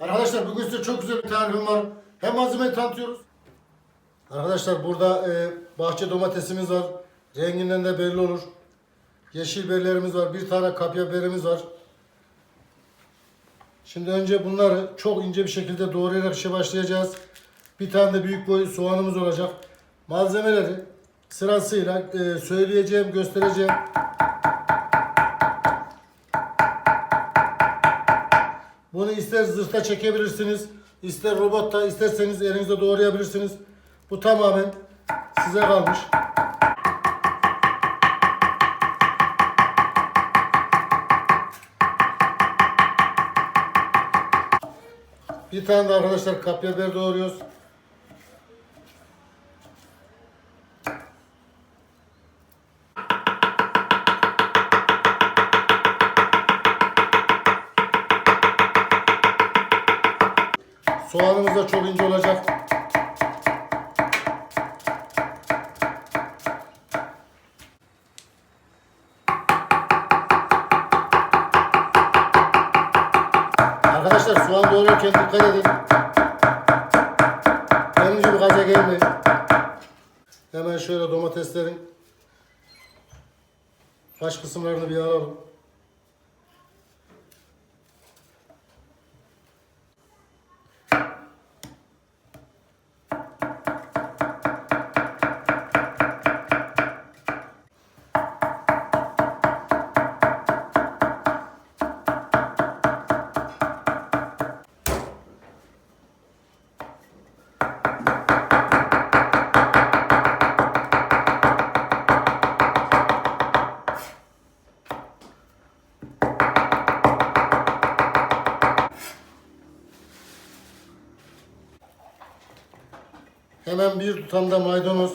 Arkadaşlar bugün size çok güzel bir tarifim var. Hem malzemeyi tanıtıyoruz. Arkadaşlar burada e, bahçe domatesimiz var. Renginden de belli olur. Yeşil biberlerimiz var. Bir tane kapya biberimiz var. Şimdi önce bunları çok ince bir şekilde doğrayarak işe başlayacağız. Bir tane de büyük boy soğanımız olacak. Malzemeleri sırasıyla e, söyleyeceğim, göstereceğim. Bunu ister zırhta çekebilirsiniz, ister robotta, isterseniz elinizde doğrayabilirsiniz. Bu tamamen size kalmış. Bir tane de arkadaşlar kapya biber doğruyoruz. Soğanımız da çok ince olacak. Arkadaşlar soğan doğrarken dikkat edin. Benim gibi gaza gelmeyin. Hemen şöyle domateslerin baş kısımlarını bir alalım. Hemen bir tutam da maydanoz.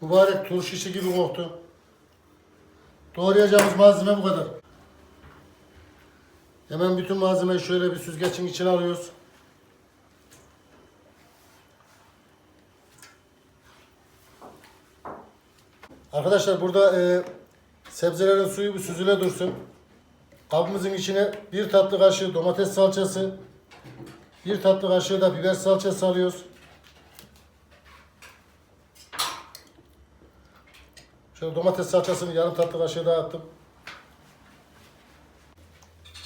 Mübarek turşu işi gibi koktu. Doğrayacağımız malzeme bu kadar. Hemen bütün malzemeyi şöyle bir süzgecin içine alıyoruz. Arkadaşlar burada e, sebzelerin suyu bir süzüle dursun. Kabımızın içine bir tatlı kaşığı domates salçası, bir tatlı kaşığı da biber salçası alıyoruz. Şöyle domates salçasını yarım tatlı kaşığı daha attım.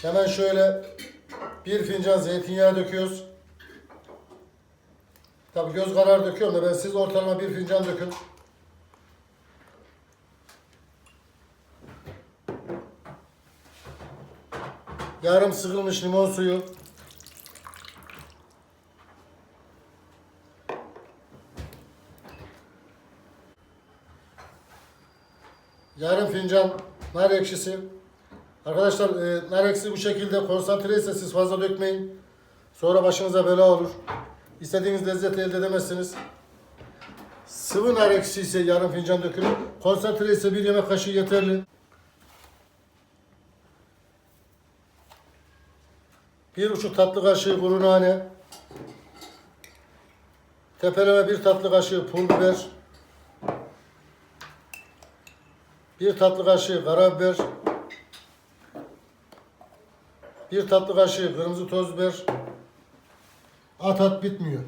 Hemen şöyle bir fincan zeytinyağı döküyoruz. Tabii göz kararı döküyorum da ben siz ortalama bir fincan dökün. Yarım sıkılmış limon suyu. Yarım fincan nar ekşisi. Arkadaşlar e, nar ekşisi bu şekilde konsantre ise siz fazla dökmeyin. Sonra başınıza bela olur. İstediğiniz lezzeti elde edemezsiniz. Sıvı nar ekşisi ise yarım fincan dökülür. Konsantre ise bir yemek kaşığı yeterli. Bir buçuk tatlı kaşığı kuru nane. Tepeleme bir tatlı kaşığı pul biber. Bir tatlı kaşığı karabiber. Bir tatlı kaşığı kırmızı toz biber. At at bitmiyor.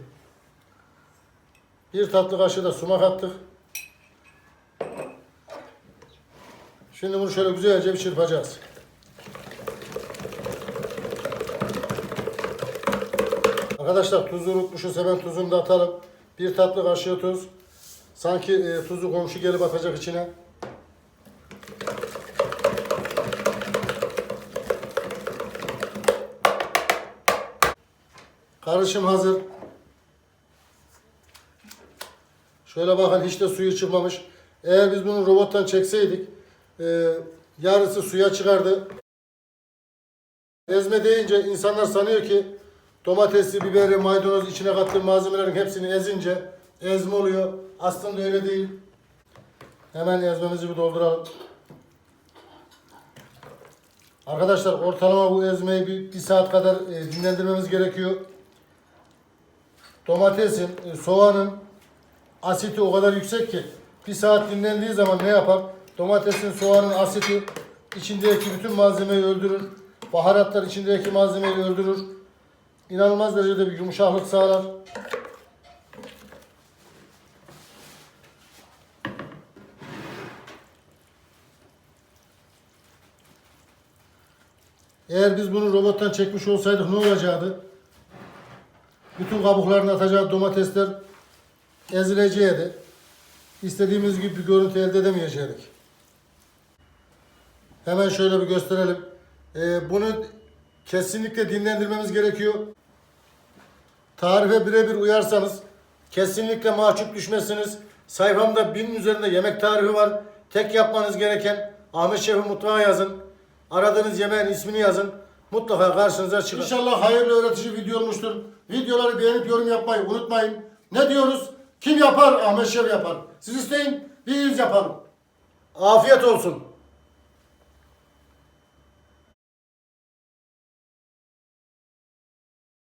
Bir tatlı kaşığı da sumak attık. Şimdi bunu şöyle güzelce bir çırpacağız. Arkadaşlar tuzu unutmuşuz hemen tuzunu da atalım. Bir tatlı kaşığı tuz. Sanki e, tuzu komşu gelip atacak içine. Karışım hazır. Şöyle bakın hiç de suyu çıkmamış. Eğer biz bunu robottan çekseydik e, yarısı suya çıkardı. Ezme deyince insanlar sanıyor ki domatesi, biberi, maydanoz içine kattığım malzemelerin hepsini ezince ezme oluyor. Aslında öyle değil. Hemen ezmemizi bir dolduralım. Arkadaşlar ortalama bu ezmeyi bir, bir saat kadar e, dinlendirmemiz gerekiyor. Domatesin, e, soğanın asiti o kadar yüksek ki bir saat dinlendiği zaman ne yapar? Domatesin, soğanın asiti içindeki bütün malzemeyi öldürür. Baharatlar içindeki malzemeyi öldürür. İnanılmaz derecede bir yumuşaklık sağlar. Eğer biz bunu robottan çekmiş olsaydık ne olacaktı? Bütün kabuklarını atacağı domatesler ezileceğiydi. İstediğimiz gibi bir görüntü elde edemeyecektik. Hemen şöyle bir gösterelim. Ee, bunu kesinlikle dinlendirmemiz gerekiyor. Tarife birebir uyarsanız kesinlikle mahcup düşmezsiniz. Sayfamda binin üzerinde yemek tarifi var. Tek yapmanız gereken Ahmet Şef'in mutfağı yazın. Aradığınız yemeğin ismini yazın. Mutlaka karşınıza çıkar. İnşallah hayırlı öğretici video olmuştur. Videoları beğenip yorum yapmayı unutmayın. Ne diyoruz? Kim yapar? Ahmet Şef yapar. Siz isteyin, biz yapalım. Afiyet olsun.